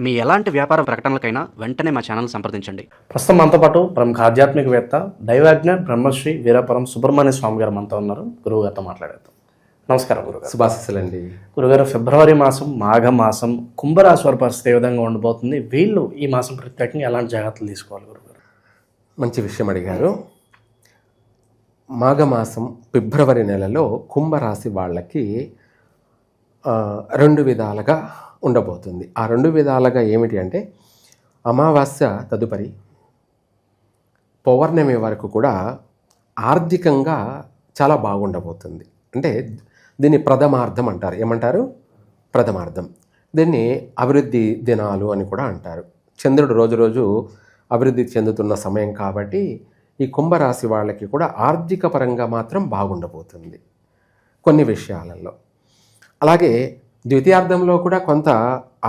మీ ఎలాంటి వ్యాపార ప్రకటనలకైనా వెంటనే మా ఛానల్ సంప్రదించండి. ప్రస్తుతం మనతో పాటు ప్రముఖ ఆధ్యాత్మికవేత్త దైవాజ్ఞ బ్రహ్మశ్రీ వీరపురం సుబ్రహ్మణ్య స్వామి గారు మనతో ఉన్నారు. గురువు గారితో మాట్లాడేద్దాం. నమస్కారం గురుగారు. శుభాశిస్సులండి. గురుగారు ఫిబ్రవరి మాసం మాఘ మాసం కుంభరాశి వారి పరిస్థితి ఏ విధంగా ఉండబోతుంది? వీళ్ళు ఈ మాసం ప్రత్యేకంగా ఎలాంటి జాగ్రత్తలు తీసుకోవాలి గురుగారు? మంచి విషయం అడిగారు. మాఘమాసం ఫిబ్రవరి నెలలో కుంభరాశి వాళ్ళకి రెండు విధాలుగా ఉండబోతుంది. ఆ రెండు విధాలుగా ఏమిటి అంటే అమావాస్య తదుపరి పౌర్ణమి వరకు కూడా ఆర్థికంగా చాలా బాగుండబోతుంది. అంటే దీన్ని ప్రథమార్థం అంటారు. ఏమంటారు? ప్రథమార్థం. దీన్ని అభివృద్ధి దినాలు అని కూడా అంటారు. చంద్రుడు రోజు రోజు అభివృద్ధి చెందుతున్న సమయం కాబట్టి ఈ కుంభరాశి వాళ్ళకి కూడా ఆర్థిక పరంగా మాత్రం బాగుండబోతుంది. కొన్ని విషయాలలో. అలాగే ద్వితీయార్థంలో కూడా కొంత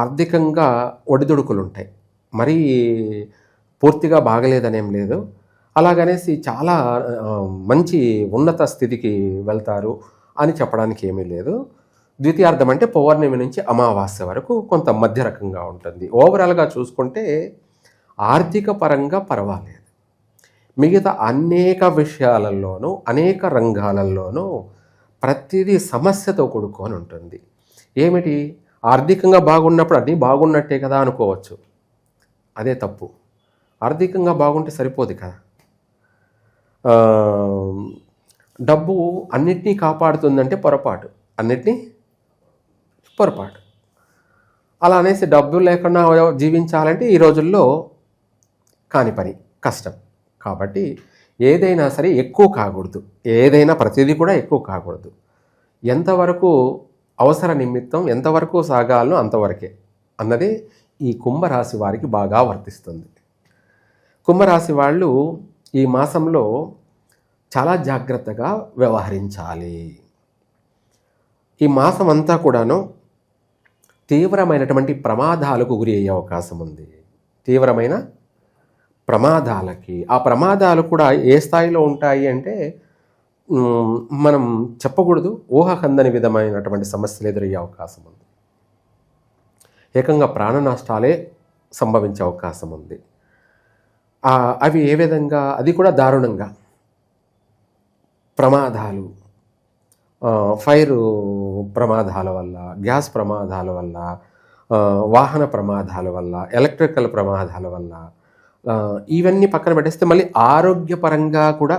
ఆర్థికంగా ఒడిదుడుకులు ఉంటాయి మరీ పూర్తిగా బాగలేదనేం లేదు. అలాగనేసి చాలా మంచి ఉన్నత స్థితికి వెళ్తారు అని చెప్పడానికి ఏమీ లేదు. ద్వితీయార్థం అంటే పౌర్ణమి నుంచి అమావాస్య వరకు కొంత మధ్య రకంగా ఉంటుంది. ఓవరాల్గా చూసుకుంటే ఆర్థిక పరంగా పర్వాలేదు. మిగతా అనేక విషయాలలోనూ అనేక రంగాలలోనూ ప్రతిదీ సమస్యతో కూడుకొని ఉంటుంది. ఏమిటి? ఆర్థికంగా బాగున్నప్పుడు అన్నీ బాగున్నట్టే కదా అనుకోవచ్చు. అదే తప్పు. ఆర్థికంగా బాగుంటే సరిపోదు కదా. డబ్బు అన్నిటినీ కాపాడుతుందంటే పొరపాటు. అన్నిటినీ పొరపాటు. అలా అనేసి డబ్బు లేకుండా జీవించాలంటే ఈ రోజుల్లో కాని పని కష్టం. కాబట్టి ఏదైనా సరే ఎక్కువ కాకూడదు. ఏదైనా ప్రతిదీ కూడా ఎక్కువ కాకూడదు. ఎంతవరకు అవసర నిమిత్తం ఎంతవరకు సాగాలో అంతవరకే అన్నది ఈ కుంభరాశి వారికి బాగా వర్తిస్తుంది. కుంభరాశి వాళ్ళు ఈ మాసంలో చాలా జాగ్రత్తగా వ్యవహరించాలి. ఈ మాసం అంతా కూడాను తీవ్రమైనటువంటి ప్రమాదాలకు గురి అయ్యే అవకాశం ఉంది. తీవ్రమైన ప్రమాదాలకి ఆ ప్రమాదాలు కూడా ఏ స్థాయిలో ఉంటాయి అంటే మనం చెప్పకూడదు. ఊహకందని విధమైనటువంటి సమస్యలు ఎదురయ్యే అవకాశం ఉంది. ఏకంగా ప్రాణ నష్టాలే సంభవించే అవకాశం ఉంది. అవి ఏ విధంగా అది కూడా దారుణంగా. ప్రమాదాలు ఫైరు ఫైర్ ప్రమాదాల వల్ల గ్యాస్ ప్రమాదాల వల్ల వాహన ప్రమాదాల వల్ల ఎలక్ట్రికల్ ప్రమాదాల వల్ల ఇవన్నీ పక్కన పెట్టేస్తే మళ్ళీ ఆరోగ్యపరంగా కూడా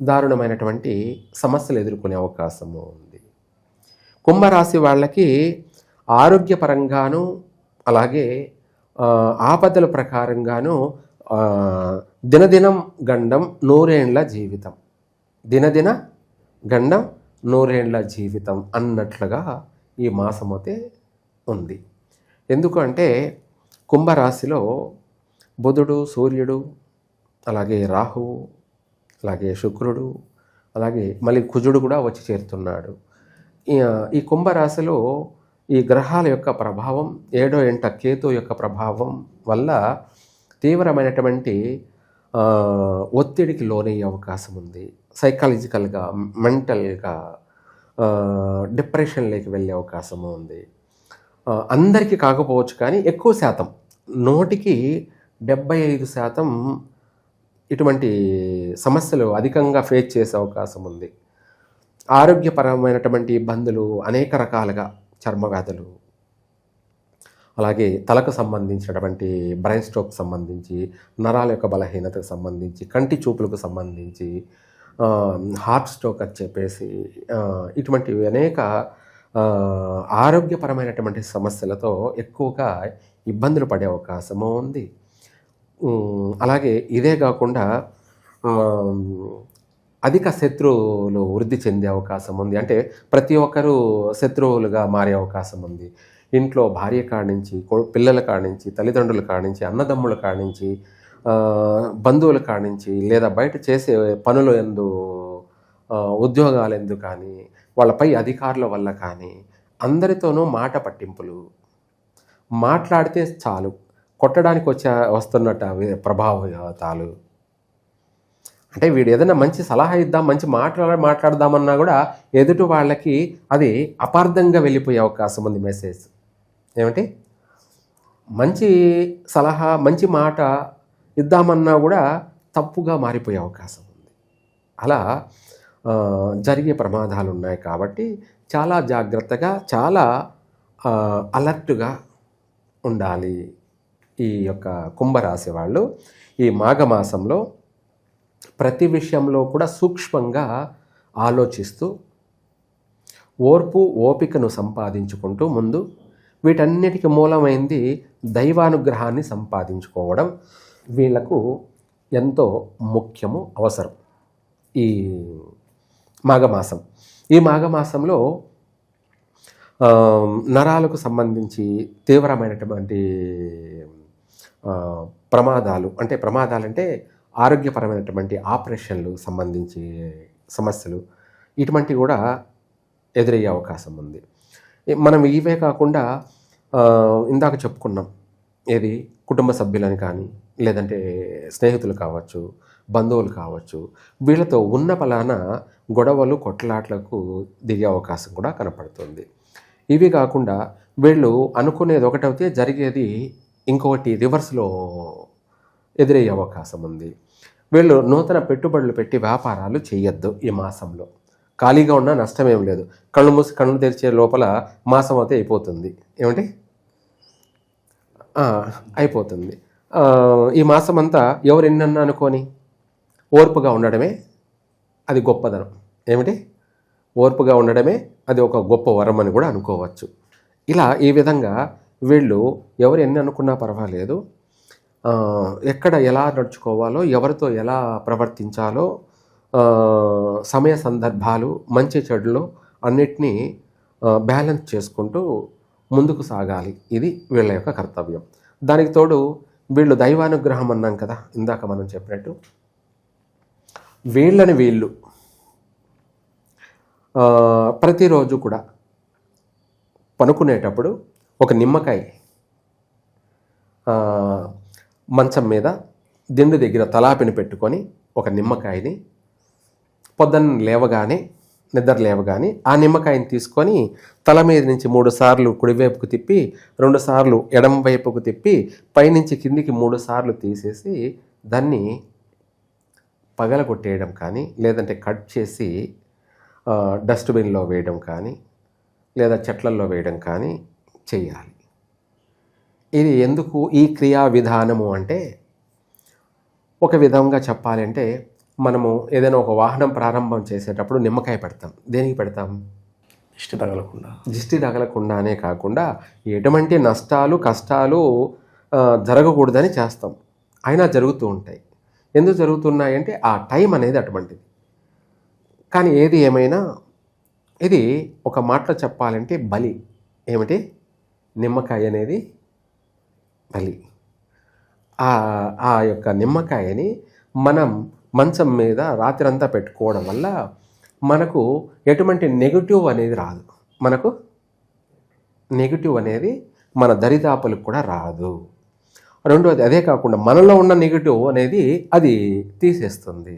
దారుణమైనటువంటి సమస్యలు ఎదుర్కొనే అవకాశము ఉంది. కుంభరాశి వాళ్ళకి ఆరోగ్యపరంగాను అలాగే ఆపదల ప్రకారంగాను దినదినం గండం నూరేండ్ల జీవితం. దినదిన గండం నూరేండ్ల జీవితం అన్నట్లుగా ఈ మాసమైతే ఉంది. ఎందుకంటే కుంభరాశిలో బుధుడు సూర్యుడు అలాగే రాహువు అలాగే శుక్రుడు అలాగే మళ్ళీ కుజుడు కూడా వచ్చి చేరుతున్నాడు. ఈ కుంభరాశిలో ఈ గ్రహాల యొక్క ప్రభావం ఏడో ఎంట కేతు యొక్క ప్రభావం వల్ల తీవ్రమైనటువంటి ఒత్తిడికి లోనయ్యే అవకాశం ఉంది. సైకాలజికల్గా మెంటల్గా డిప్రెషన్లోకి వెళ్ళే అవకాశము ఉంది. అందరికీ కాకపోవచ్చు కానీ ఎక్కువ శాతం నూటికి డెబ్బై ఐదు శాతం ఇటువంటి సమస్యలు అధికంగా ఫేస్ చేసే అవకాశం ఉంది. ఆరోగ్యపరమైనటువంటి ఇబ్బందులు అనేక రకాలుగా చర్మ వ్యాధులు అలాగే తలకు సంబంధించినటువంటి బ్రెయిన్ స్ట్రోక్ సంబంధించి నరాల యొక్క బలహీనతకు సంబంధించి కంటి చూపులకు సంబంధించి హార్ట్ స్ట్రోక్ అని చెప్పేసి ఇటువంటి ఇటువంటివి అనేక ఆరోగ్యపరమైనటువంటి సమస్యలతో ఎక్కువగా ఇబ్బందులు పడే అవకాశము ఉంది. అలాగే ఇదే కాకుండా అధిక శత్రువులు వృద్ధి చెందే అవకాశం ఉంది. అంటే ప్రతి ఒక్కరూ శత్రువులుగా మారే అవకాశం ఉంది. ఇంట్లో భార్య కాడి నుంచి పిల్లల కాడి నుంచి తల్లిదండ్రుల కాడి నుంచి అన్నదమ్ముల కాడి నుంచి బంధువుల కాడి నుంచి లేదా బయట చేసే పనులు ఎందు ఉద్యోగాలు ఎందు కానీ వాళ్ళపై అధికారుల వల్ల కానీ అందరితోనూ మాట పట్టింపులు. మాట్లాడితే చాలు. కొట్టడానికి వచ్చే వస్తున్నట్టు అవి ప్రభావితాలు. అంటే వీడు ఏదైనా మంచి సలహా ఇద్దాం మంచి మాట్లాడ మాట్లాడదామన్నా కూడా ఎదుటి వాళ్ళకి అది అపార్థంగా వెళ్ళిపోయే అవకాశం ఉంది మెసేజ్. ఏమిటి మంచి సలహా మంచి మాట ఇద్దామన్నా కూడా తప్పుగా మారిపోయే అవకాశం ఉంది. అలా జరిగే ప్రమాదాలు ఉన్నాయి కాబట్టి చాలా జాగ్రత్తగా చాలా అలర్ట్గా ఉండాలి. ఈ యొక్క కుంభరాశి వాళ్ళు ఈ మాఘమాసంలో ప్రతి విషయంలో కూడా సూక్ష్మంగా ఆలోచిస్తూ ఓర్పు ఓపికను సంపాదించుకుంటూ ముందు వీటన్నిటికి మూలమైంది దైవానుగ్రహాన్ని సంపాదించుకోవడం. వీళ్ళకు ఎంతో ముఖ్యము అవసరం ఈ మాఘమాసం. ఈ మాఘమాసంలో నరాలకు సంబంధించి తీవ్రమైనటువంటి ప్రమాదాలు అంటే ప్రమాదాలు అంటే ఆరోగ్యపరమైనటువంటి ఆపరేషన్లు సంబంధించి సమస్యలు ఇటువంటివి కూడా ఎదురయ్యే అవకాశం ఉంది. మనం ఇవే కాకుండా ఇందాక చెప్పుకున్నాం ఏది కుటుంబ సభ్యులని కానీ లేదంటే స్నేహితులు కావచ్చు బంధువులు కావచ్చు వీళ్ళతో ఉన్న పలాన గొడవలు కొట్లాట్లకు దిగే అవకాశం కూడా కనపడుతుంది. ఇవి కాకుండా వీళ్ళు అనుకునేది ఒకటైతే జరిగేది ఇంకొకటి రివర్స్లో ఎదురయ్యే అవకాశం ఉంది. వీళ్ళు నూతన పెట్టుబడులు పెట్టి వ్యాపారాలు చేయొద్దు ఈ మాసంలో. ఖాళీగా ఉన్నా నష్టం లేదు. కళ్ళు మూసి కళ్ళు తెరిచే లోపల మాసం అయితే అయిపోతుంది. ఏమంటే అయిపోతుంది. ఈ మాసం అంతా ఎవరు ఎన్నన్నా అనుకొని ఓర్పుగా ఉండడమే అది గొప్పదనం. ఏమిటి? ఓర్పుగా ఉండడమే అది ఒక గొప్ప వరం అని కూడా అనుకోవచ్చు. ఇలా ఈ విధంగా వీళ్ళు ఎవరు ఎన్ని అనుకున్నా పర్వాలేదు. ఎక్కడ ఎలా నడుచుకోవాలో ఎవరితో ఎలా ప్రవర్తించాలో సమయ సందర్భాలు మంచి చెడులు అన్నిటినీ బ్యాలెన్స్ చేసుకుంటూ ముందుకు సాగాలి. ఇది వీళ్ళ యొక్క కర్తవ్యం. దానికి తోడు వీళ్ళు దైవానుగ్రహం అన్నాం కదా ఇందాక మనం చెప్పినట్టు. వీళ్ళని వీళ్ళు ప్రతిరోజు కూడా పనుకునేటప్పుడు ఒక నిమ్మకాయ మంచం మీద దిండు దగ్గర తలాపిని పెట్టుకొని ఒక నిమ్మకాయని పొద్దున్న లేవగానే నిద్ర లేవగానే ఆ నిమ్మకాయని తీసుకొని తల మీద నుంచి మూడు సార్లు కుడివైపుకు తిప్పి రెండు సార్లు ఎడం వైపుకు తిప్పి పైనుంచి కిందికి మూడు సార్లు తీసేసి దాన్ని పగలగొట్టేయడం కానీ లేదంటే కట్ చేసి డస్ట్బిన్లో వేయడం కానీ లేదా చెట్లల్లో వేయడం కానీ చేయాలి. ఇది ఎందుకు ఈ క్రియా విధానము అంటే ఒక విధంగా చెప్పాలంటే మనము ఏదైనా ఒక వాహనం ప్రారంభం చేసేటప్పుడు నిమ్మకాయ పెడతాం. దేనికి పెడతాం? ఇష్ట తగలకుండా. దిష్టి తగలకుండానే కాకుండా ఎటువంటి నష్టాలు కష్టాలు జరగకూడదని చేస్తాం. అయినా జరుగుతూ ఉంటాయి. ఎందుకు జరుగుతున్నాయంటే ఆ టైం అనేది అటువంటిది. కానీ ఏది ఏమైనా ఇది ఒక మాటలో చెప్పాలంటే బలి. ఏమిటి? నిమ్మకాయ అనేది బలి ఆ యొక్క నిమ్మకాయని మనం మంచం మీద రాత్రంతా పెట్టుకోవడం వల్ల మనకు ఎటువంటి నెగిటివ్ అనేది రాదు. మనకు నెగిటివ్ అనేది మన దరిదాపులకు కూడా రాదు. రెండవది అదే కాకుండా మనలో ఉన్న నెగిటివ్ అనేది అది తీసేస్తుంది.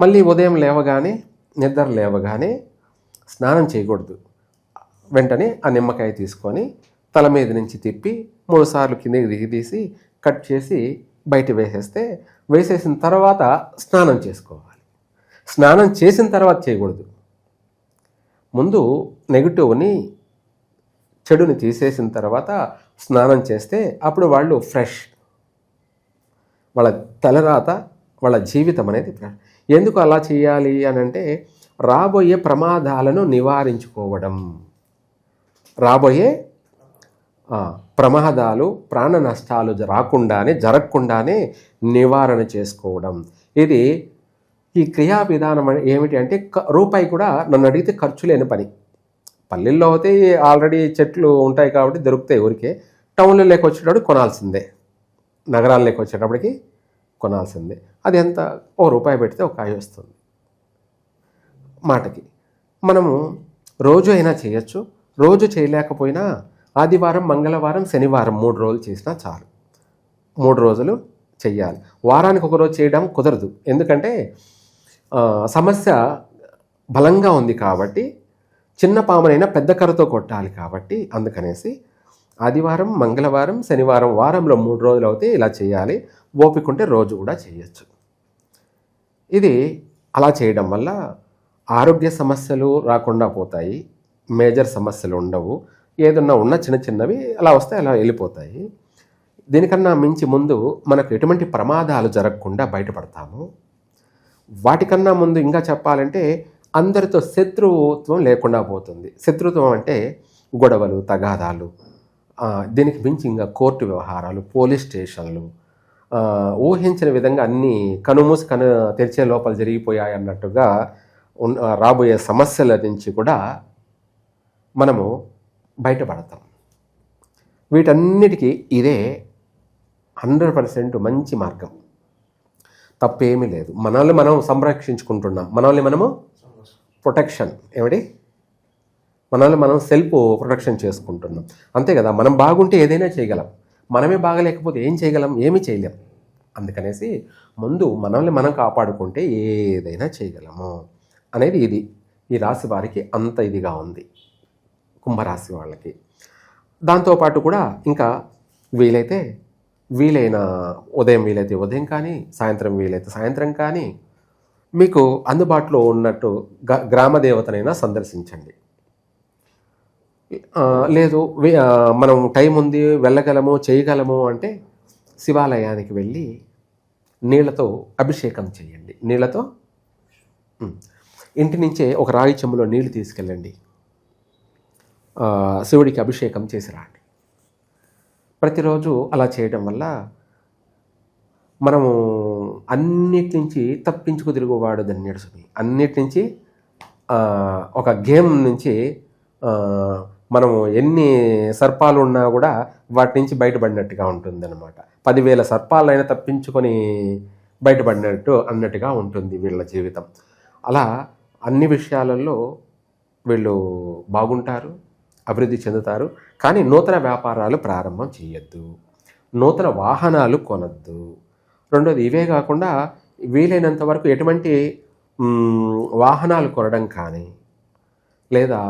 మళ్ళీ ఉదయం లేవగానే నిద్ర లేవగానే స్నానం చేయకూడదు. వెంటనే ఆ నిమ్మకాయ తీసుకొని తల మీద నుంచి తిప్పి మూడు సార్లు కిందకి దిగి తీసి కట్ చేసి బయట వేసేస్తే వేసేసిన తర్వాత స్నానం చేసుకోవాలి. స్నానం చేసిన తర్వాత చేయకూడదు. ముందు నెగిటివ్ని చెడుని తీసేసిన తర్వాత స్నానం చేస్తే అప్పుడు వాళ్ళు ఫ్రెష్. వాళ్ళ తలరాత వాళ్ళ జీవితం అనేది ఎందుకు అలా చేయాలి అని అంటే రాబోయే ప్రమాదాలను నివారించుకోవడం. రాబోయే ప్రమాదాలు ప్రాణ నష్టాలు రాకుండానే జరగకుండానే నివారణ చేసుకోవడం. ఇది ఈ క్రియా విధానం ఏమిటి అంటే రూపాయి కూడా నన్ను అడిగితే ఖర్చు లేని పని. పల్లెల్లో అయితే ఆల్రెడీ చెట్లు ఉంటాయి కాబట్టి దొరుకుతాయి ఊరికే. టౌన్లో లేకొచ్చేటప్పుడు కొనాల్సిందే. నగరాల్లోకి వచ్చేటప్పటికి కొనాల్సిందే. అది ఎంత? ఓ రూపాయి పెడితే ఒక కాయ వస్తుంది. మాటకి. మనము రోజు అయినా చేయొచ్చు. రోజు చేయలేకపోయినా ఆదివారం మంగళవారం శనివారం మూడు రోజులు చేసినా చాలు. మూడు రోజులు చెయ్యాలి. వారానికి ఒక రోజు చేయడం కుదరదు. ఎందుకంటే సమస్య బలంగా ఉంది కాబట్టి చిన్న పామునైనా పెద్ద కర్రతో కొట్టాలి కాబట్టి అందుకనేసి ఆదివారం మంగళవారం శనివారం వారంలో మూడు రోజులు అవుతే ఇలా చేయాలి. ఓపికంటే రోజు కూడా చేయొచ్చు. ఇది అలా చేయడం వల్ల ఆరోగ్య సమస్యలు రాకుండా పోతాయి. మేజర్ సమస్యలు ఉండవు. ఏదన్నా ఉన్న చిన్న చిన్నవి అలా వస్తే అలా వెళ్ళిపోతాయి. దీనికన్నా మించి ముందు మనకు ఎటువంటి ప్రమాదాలు జరగకుండా బయటపడతాము. వాటికన్నా ముందు ఇంకా చెప్పాలంటే అందరితో శత్రుత్వం లేకుండా పోతుంది. శత్రుత్వం అంటే గొడవలు తగాదాలు దీనికి మించి ఇంకా కోర్టు వ్యవహారాలు పోలీస్ స్టేషన్లు ఊహించిన విధంగా అన్నీ కనుమూసి కను తెరిచే లోపల జరిగిపోయాయి అన్నట్టుగా ఉన్- రాబోయే సమస్యల నుంచి కూడా మనము బయటపడతాం. వీటన్నిటికీ ఇదే హండ్రెడ్ పర్సెంట్ మంచి మార్గం. తప్పేమీ లేదు. మనల్ని మనం సంరక్షించుకుంటున్నాం. మనల్ని మనము ప్రొటెక్షన్ ఏమిటి? మనల్ని మనం సెల్ఫ్ ప్రొటెక్షన్ చేసుకుంటున్నాం. అంతే కదా? మనం బాగుంటే ఏదైనా చేయగలం. మనమే బాగలేకపోతే ఏం చేయగలం? ఏమీ చేయలేం. అందుకనేసి ముందు మనల్ని మనం కాపాడుకుంటే ఏదైనా చేయగలము. అనేది ఇది. ఈ రాశి వారికి అంత ఇదిగా ఉంది. కుంభరాశి వాళ్ళకి. దాంతోపాటు కూడా ఇంకా వీలైతే వీలైన ఉదయం వీలైతే ఉదయం కానీ సాయంత్రం వీలైతే సాయంత్రం కానీ మీకు అందుబాటులో ఉన్నట్టు గ గ్రామ దేవతనైనా సందర్శించండి. లేదు మనం టైం ఉంది వెళ్ళగలము చేయగలము అంటే శివాలయానికి వెళ్ళి నీళ్ళతో అభిషేకం చేయండి. నీళ్ళతో? ఇంటి నుంచే ఒక రాగి చెంబులో నీళ్ళు తీసుకెళ్ళండి. శివుడికి అభిషేకం చేసి రాండి. ప్రతిరోజు అలా చేయడం వల్ల మనము అన్నిటి నుంచి తప్పించుకు తిరుగువాడు ధన్యుడు స్వామి. అన్నిటి నుంచి ఒక గేమ్ నుంచి మనము ఎన్ని సర్పాలు ఉన్నా కూడా వాటి నుంచి బయటపడినట్టుగా ఉంటుందన్నమాట. పదివేల సర్పాలైనా తప్పించుకొని బయటపడినట్టు అన్నట్టుగా ఉంటుంది వీళ్ళ జీవితం. అలా అన్ని విషయాలలో వీళ్ళు బాగుంటారు. అభివృద్ధి చెందుతారు. కానీ నూతన వ్యాపారాలు ప్రారంభం చేయొద్దు. నూతన వాహనాలు కొనద్దు. రెండోది ఇవే కాకుండా వీలైనంత వరకు ఎటువంటి వాహనాలు కొనడం కానీ లేదా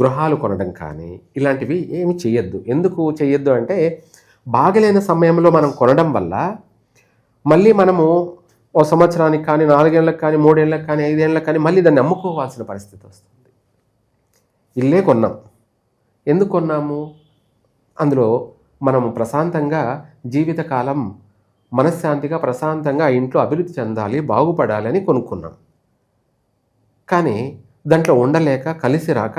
గృహాలు కొనడం కానీ ఇలాంటివి ఏమి చేయొద్దు. ఎందుకు చేయొద్దు అంటే బాగలేని సమయంలో మనం కొనడం వల్ల మళ్ళీ మనము ఓ సంవత్సరానికి కానీ నాలుగేళ్ళకి కానీ మూడేళ్ళకి కానీ ఐదేళ్ళకి కానీ మళ్ళీ దాన్ని అమ్ముకోవాల్సిన పరిస్థితి వస్తుంది. ఇల్లే కొన్నాం. ఎందుకు కొన్నాము? అందులో మనము ప్రశాంతంగా జీవితకాలం మనశ్శాంతిగా ప్రశాంతంగా ఆ ఇంట్లో అభివృద్ధి చెందాలి బాగుపడాలి అని కొనుక్కున్నాం. కానీ దాంట్లో ఉండలేక కలిసి రాక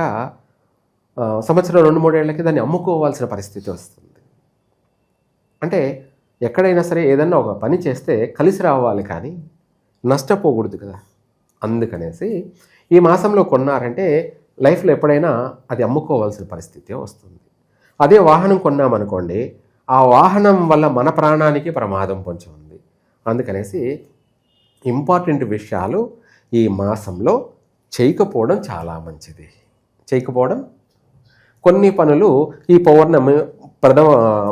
సంవత్సరం రెండు మూడేళ్ళకి దాన్ని అమ్ముకోవాల్సిన పరిస్థితి వస్తుంది. అంటే ఎక్కడైనా సరే ఏదన్నా ఒక పని చేస్తే కలిసి రావాలి కానీ నష్టపోకూడదు కదా. అందుకనేసి ఈ మాసంలో కొన్నారంటే లైఫ్లో ఎప్పుడైనా అది అమ్ముకోవాల్సిన పరిస్థితి వస్తుంది. అదే వాహనం కొన్నామనుకోండి ఆ వాహనం వల్ల మన ప్రాణానికి ప్రమాదం పొంచి ఉంది. అందుకనేసి ఇంపార్టెంట్ విషయాలు ఈ మాసంలో చేయకపోవడం చాలా మంచిది. చేయకపోవడం? కొన్ని పనులు ఈ పౌర్ణమి ప్రథమ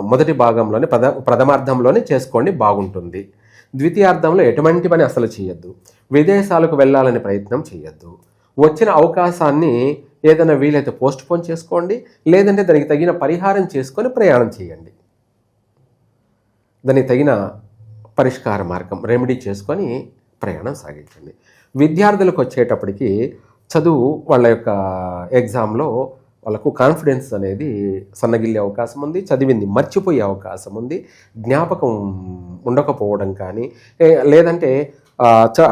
మొదటి భాగంలోనే ప్రథ ప్రథమార్థంలోనే చేసుకోండి బాగుంటుంది. ద్వితీయార్థంలో ఎటువంటి పని అసలు చేయొద్దు. విదేశాలకు వెళ్ళాలని ప్రయత్నం చేయొద్దు. వచ్చిన అవకాశాన్ని ఏదైనా వీలైతే పోస్ట్ పోన్ చేసుకోండి లేదంటే దానికి తగిన పరిహారం చేసుకొని ప్రయాణం చేయండి. దానికి తగిన పరిష్కార మార్గం రెమెడీ చేసుకొని ప్రయాణం సాగించండి. విద్యార్థులకు వచ్చేటప్పటికి చదువు వాళ్ళ యొక్క ఎగ్జామ్లో వాళ్ళకు కాన్ఫిడెన్స్ అనేది సన్నగిల్లే అవకాశం ఉంది చదివింది మర్చిపోయే అవకాశం ఉంది జ్ఞాపకం ఉండకపోవడం కానీ లేదంటే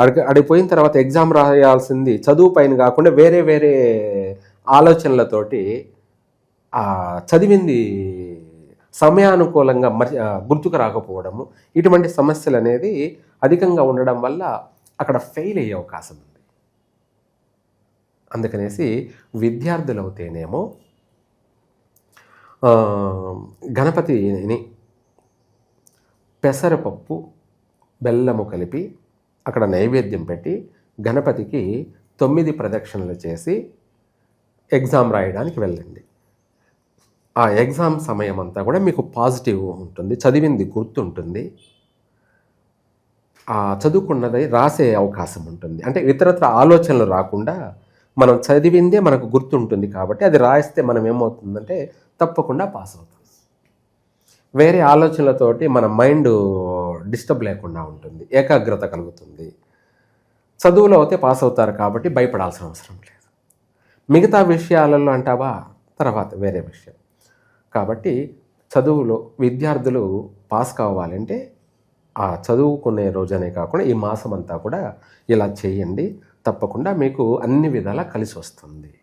అడిగి అడిగిపోయిన తర్వాత ఎగ్జామ్ రాయాల్సింది చదువు పైన కాకుండా వేరే వేరే ఆలోచనలతోటి చదివింది సమయానుకూలంగా మరి గుర్తుకు రాకపోవడము ఇటువంటి సమస్యలు అనేది అధికంగా ఉండడం వల్ల అక్కడ ఫెయిల్ అయ్యే అవకాశం ఉంది. అందుకనేసి విద్యార్థులు అవుతేనేమో గణపతిని పెసరపప్పు బెల్లము కలిపి అక్కడ నైవేద్యం పెట్టి గణపతికి తొమ్మిది ప్రదక్షిణలు చేసి ఎగ్జామ్ రాయడానికి వెళ్ళండి. ఆ ఎగ్జామ్ సమయం అంతా కూడా మీకు పాజిటివ్ ఉంటుంది చదివింది గుర్తుంటుంది. ఆ చదువుకున్నది రాసే అవకాశం ఉంటుంది. అంటే ఇతరత్ర ఆలోచనలు రాకుండా మనం చదివిందే మనకు గుర్తుంటుంది కాబట్టి అది రాయిస్తే మనం ఏమవుతుందంటే తప్పకుండా పాస్ అవుతాం. వేరే ఆలోచనలతోటి మన మైండ్ డిస్టర్బ్ లేకుండా ఉంటుంది ఏకాగ్రత కలుగుతుంది. చదువులో అయితే పాస్ అవుతారు కాబట్టి భయపడాల్సిన అవసరం లేదు. మిగతా విషయాలలో అంటావా? తర్వాత వేరే విషయం. కాబట్టి చదువులో విద్యార్థులు పాస్ కావాలంటే ఆ చదువుకునే రోజనే కాకుండా ఈ మాసం అంతా కూడా ఇలా చేయండి. తప్పకుండా మీకు అన్ని విధాలా కలిసి వస్తుంది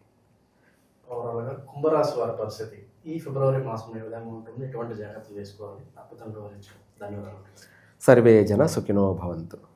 కుంభరాశి వారి పరిస్థితి. ఈ ఫిబ్రవరి మాసం ఏ విధంగా ఉంటుంది ఎటువంటి జాగ్రత్తలు తీసుకోవాలి అద్భుతంగా ధన్యవాదాలు. సర్వే జన సుఖినో భవంతు.